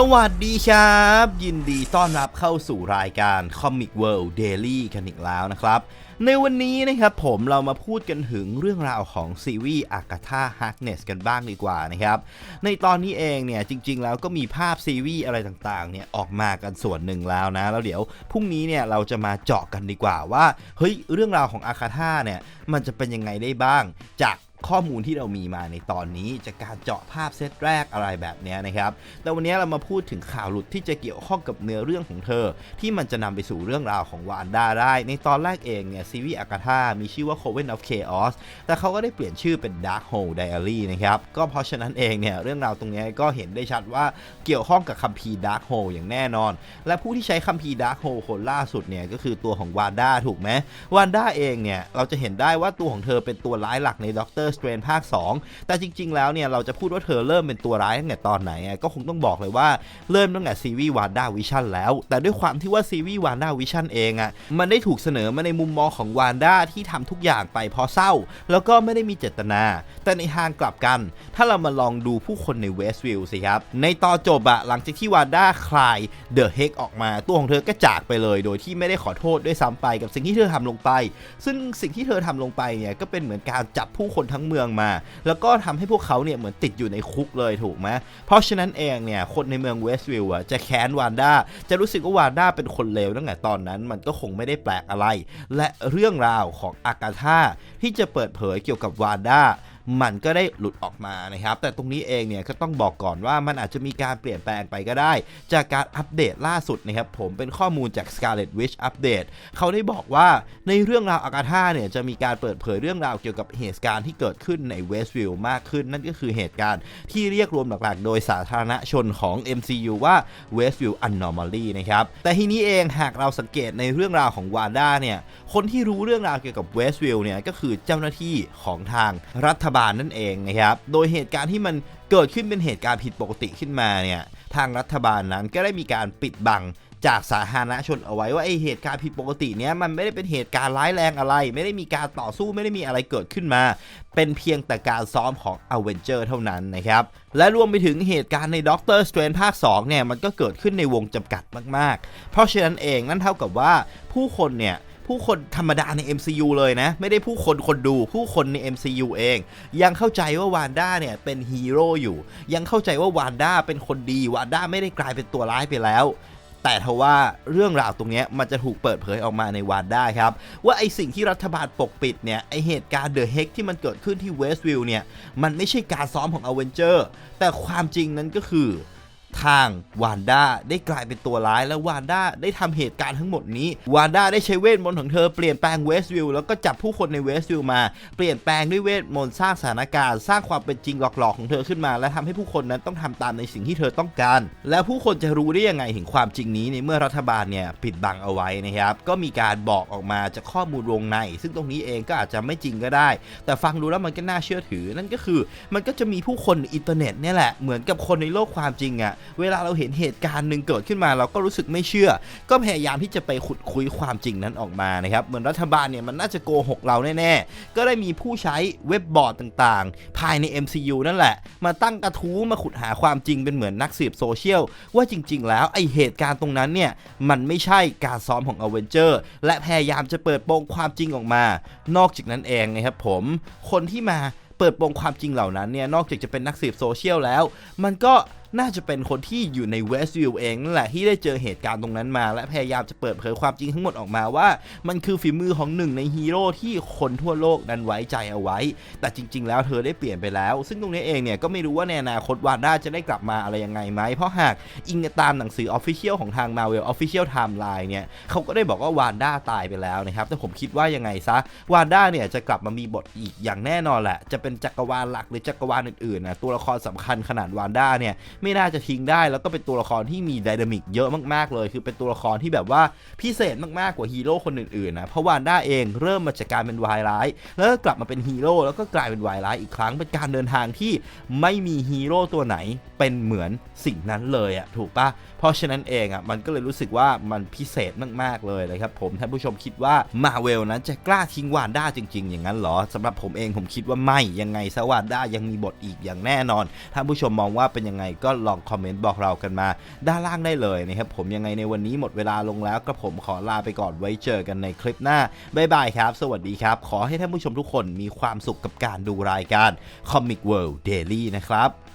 สวัสดีครับ ยินดีต้อนรับเข้าสู่รายการ Comic World Daily กันอีกแล้วนะครับ ในวันนี้นะครับผมเรามาพูดกันถึงเรื่องราวของซีรีส์อากาธาฮักเนสกันบ้างดีกว่านะครับ ในตอนนี้เองเนี่ยจริง ๆ แล้วก็มีภาพซีรีส์อะไรต่างๆเนี่ยออกมากันส่วนหนึ่งแล้วนะ แล้วเดี๋ยวพรุ่งนี้เนี่ยเราจะมาเจาะกันดีกว่าว่าเฮ้ยเรื่องราวของอาคาธาเนี่ยมันจะเป็นยังไงได้บ้างจาก ข้อมูลที่เรามีมาในตอนนี้จากการเจาะภาพเซตแรกอะไรแบบนี้นะครับ แต่วันนี้เรามาพูดถึงข่าวหลุดที่จะเกี่ยวข้องกับเนื้อเรื่องของเธอ ที่มันจะนำไปสู่เรื่องราวของวานดาได้ ในตอนแรกเองเนี่ยซีรีส์อากาธามีชื่อว่า Coven of Chaos แต่เขาก็ได้เปลี่ยนชื่อเป็น Dark Hole Diary นะครับก็เพราะฉะนั้นเองเนี่ยเรื่องราวตรงนี้ก็เห็นได้ชัดว่าเกี่ยวข้องกับคัมภีร์ Dark Hole อย่างแน่นอน และผู้ที่ใช้คัมภีร์ Dark Hole คนล่าสุดเนี่ยก็คือตัวของวานด้าถูกไหมวานด้าเองเนี่ยเราจะเห็นได้ว่าตัวของเธอเป็นตัวร้ายหลักในด็อกเตอร์สเตรนภาค 2 แต่จริง ๆ แล้วเนี่ยเราจะพูดว่าเธอเริ่มเป็นตัวร้ายตั้งแต่ตอนไหนก็คงต้องบอกเลยว่าเริ่มตั้งแต่ซีรีส์วานด้าวิชั่นแล้ว แต่ด้วยความที่ว่าซีรีส์วานด้าวิชั่นเองอะมันได้ถูกเสนอมาในมุมมองของวานด้าที่ทำทุกอย่างไปเพราะเศร้า แล้วก็ไม่ได้มีเจตนา แต่ในทางกลับกัน ถ้าเรามาลองดูผู้คนในเวสต์วิลล์สิครับในตอนจบอะหลังจากที่วานด้าคลายเดอะเฮกออกมาตัวของเธอก็จากไปเลย โดยที่ไม่ได้ขอโทษด้วยซ้ำไปกับสิ่งที่เธอทำลงไป ซึ่งสิ่งที่เธอทำลงไปเนี่ยก็เป็นเหมือนการจับผู้คนทั้งเมืองมา แล้วก็ทำให้พวกเขาเนี่ยเหมือนติดอยู่ในคุกเลยถูกไหมเพราะฉะนั้นเองเนี่ยคนในเมืองเวสต์วิลล์อะจะแค้นวานด้าจะรู้สึกว่าวานด้าเป็นคนเลวตั้งแต่ตอนนั้นมันก็คงไม่ได้แปลกอะไร และเรื่องราวของอากาธาที่จะเปิดเผยเกี่ยวกับวานด้า มันก็ได้หลุดออกมานะครับ แต่ตรงนี้เองเนี่ยก็ต้องบอกก่อนว่ามันอาจจะมีการเปลี่ยนแปลงไปก็ได้ จากการอัปเดตล่าสุดนะครับผมเป็นข้อมูลจาก Scarlet Witch Update เขาได้บอกว่าในเรื่องราวอากาธาเนี่ยจะมีการเปิดเผยเรื่องราวเกี่ยวกับเหตุการณ์ที่เกิดขึ้นในเวสต์วิลล์มากขึ้น นั่นก็คือเหตุการณ์ที่เรียกรวมหลักๆ โดยสาธารณชนของ MCU ว่า Westview Anomaly นะครับแต่ทีนี้เองหากเราสังเกตในเรื่องราวของวานด้าเนี่ยคนที่รู้เรื่องราวเกี่ยวกับ Westview เนี่ยก็คือเจ้าหน้าที่ของทางรัฐบาลนั่นเองนะครับ โดยเหตุการณ์ที่มันเกิดขึ้นเป็นเหตุการณ์ผิดปกติขึ้นมาเนี่ย ทางรัฐบาลนั้นก็ได้มีการปิดบังจากสาธารณชนเอาไว้ว่าไอเหตุการณ์ผิดปกติเนี้ยมันไม่ได้เป็นเหตุการณ์ร้ายแรงอะไร ไม่ได้มีการต่อสู้ไม่ได้มีอะไรเกิดขึ้นมา เป็นเพียงแต่การซ้อมของ a v e n g e r เท่านั้นนะครับ และรวมไปถึงเหตุการณ์ในด็อกเตอร์สเตรนภาค 2 เนี่ยมันก็เกิดขึ้นในวงจำกัดมาก ๆ เพราะฉะนั้นเองนั่นเท่ากับว่าผู้คนเนี่ย ผู้คนธรรมดาใน MCU เลยนะ ไม่ได้ผู้คนคนดูผู้คนใน MCU เอง ยังเข้าใจว่าวานด้าเนี่ยเป็นฮีโร่อยู่ ยังเข้าใจว่าวานด้าเป็นคนดีวานด้าไม่ได้กลายเป็นตัวร้ายไปแล้วแต่ทว่าเรื่องราวตรงนี้มันจะถูกเปิดเผยออกมาในวานด้าครับ ว่าไอสิ่งที่รัฐบาลปกปิดเนี่ย ไอเหตุการณ์เดอะเฮกที่มันเกิดขึ้นที่เวสต์วิลล์เนี่ย มันไม่ใช่การซ้อมของอเวนเจอร์แต่ความจริงนั้นก็คือ ทางวานด้าได้กลายเป็นตัวร้ายและวานด้าได้ทำเหตุการณ์ทั้งหมดนี้ วานด้าได้ใช้เวทมนต์ของเธอเปลี่ยนแปลงเวสต์วิลแล้วก็จับผู้คนในเวสต์วิลมา เปลี่ยนแปลงด้วยเวทมนต์สร้างสถานการณ์ สร้างความเป็นจริงหลอกๆของเธอขึ้นมา และทำให้ผู้คนนั้นต้องทำตามในสิ่งที่เธอต้องการ แล้วผู้คนจะรู้ได้ยังไงถึงความจริงนี้ในเมื่อรัฐบาลเนี่ยปิดบังเอาไว้นะครับก็มีการบอกออกมาจากข้อมูลวงใน ซึ่งตรงนี้เองก็อาจจะไม่จริงก็ได้ แต่ฟังดูแล้วมันก็น่าเชื่อถือนั่นก็คือ มันก็จะมีผู้คนในอินเทอร์เน็ตเนี่ยแหละเหมือนกับคนในโลกความจริงอะเวลาเราเห็นเหตุการณ์หนึ่งเกิดขึ้นมา เราก็รู้สึกไม่เชื่อ ก็พยายามที่จะไปขุดคุยความจริงนั้นออกมานะครับเหมือนรัฐบาลเนี่ยมันน่าจะโกหกเราแน่ๆ ก็ได้มีผู้ใช้เว็บบอร์ดต่างๆ ภายใน MCU นั่นแหละ มาตั้งกระทู้มาขุดหาความจริงเป็นเหมือนนักสืบโซเชียลว่าจริง ๆ แล้วไอเหตุการณ์ตรงนั้นเนี่ยมันไม่ใช่การซ้อมของอเวนเจอร์และพยายามจะเปิดโปงความจริงออกมา นอกจากนั้นเองนะครับผมคนที่มาเปิดโปงความจริงเหล่านั้นเนี่ยนอกจากจะเป็นนักสืบโซเชียลแล้ว มันก็น่าจะเป็นคนที่อยู่ในเวสต์วิลเองนั่นแหละที่ได้เจอเหตุการณ์ตรงนั้นมา และพยายามจะเปิดเผยความจริงทั้งหมดออกมาว่า มันคือฝีมือของหนึ่งในฮีโร่ที่คนทั่วโลกนั้นไว้ใจเอาไว้ แต่จริง ๆ แล้วเธอได้เปลี่ยนไปแล้ว ซึ่งตรงนี้เองเนี่ยก็ไม่รู้ว่าในอนาคตวานด้าจะได้กลับมาอะไรยังไงไหมเพราะหากอิงตามหนังสือออฟฟิเชียลของทาง Marvel Official Timeline เนี่ยเขาก็ได้บอกว่าวานด้าตายไปแล้วนะครับแต่ผมคิดว่ายังไงซะวานด้าเนี่ยจะกลับมามีบทอีกอย่างแน่นอนแหละ จะเป็นจักรวาลหลักหรือจักรวาลอื่นๆนะตัวละครสำคัญขนาดวานด้าเนี่ยไไม่น่าจะทิ้งได้ แล้วก็เป็นตัวละครที่มีไดนามิกเยอะมากๆเลย คือเป็นตัวละครที่แบบว่าพิเศษมากๆกว่าฮีโร่คนอื่นๆนะเพราะวานด้าเองเริ่มมาจากการเป็นวายร้าย แล้วก็กลับมาเป็นฮีโร่แล้วก็กลายเป็นวายร้ายอีกครั้งเป็นการเดินทางที่ไม่มีฮีโร่ตัวไหนเป็นเหมือนสิ่งนั้นเลยอะถูกปะเพราะฉะนั้นเองอะมันก็เลยรู้สึกว่ามันพิเศษมากๆเลยเลยครับผมท่านผู้ชมคิดว่ามาเวลนั้นจะกล้าทิ้งวานด้าจริง ๆ อย่างนั้นเหรอสำหรับผมเองผมคิดว่าไม่ยังไงซะวานด้ายังมีบทอีกอย่างแน่นอนท่านผู้ชมมองว่าเป็นยังไงก็ก็ลองคอมเมนต์บอกเรากันมา ด้านล่างได้เลยนะครับผมยังไงในวันนี้หมดเวลาลงแล้วกระผมขอลาไปก่อนไว้เจอกันในคลิปหน้าบ๊ายบายครับ สวัสดีครับ ขอให้ท่านผู้ชมทุกคนมีความสุขกับการดูรายการ Comic World Daily นะครับ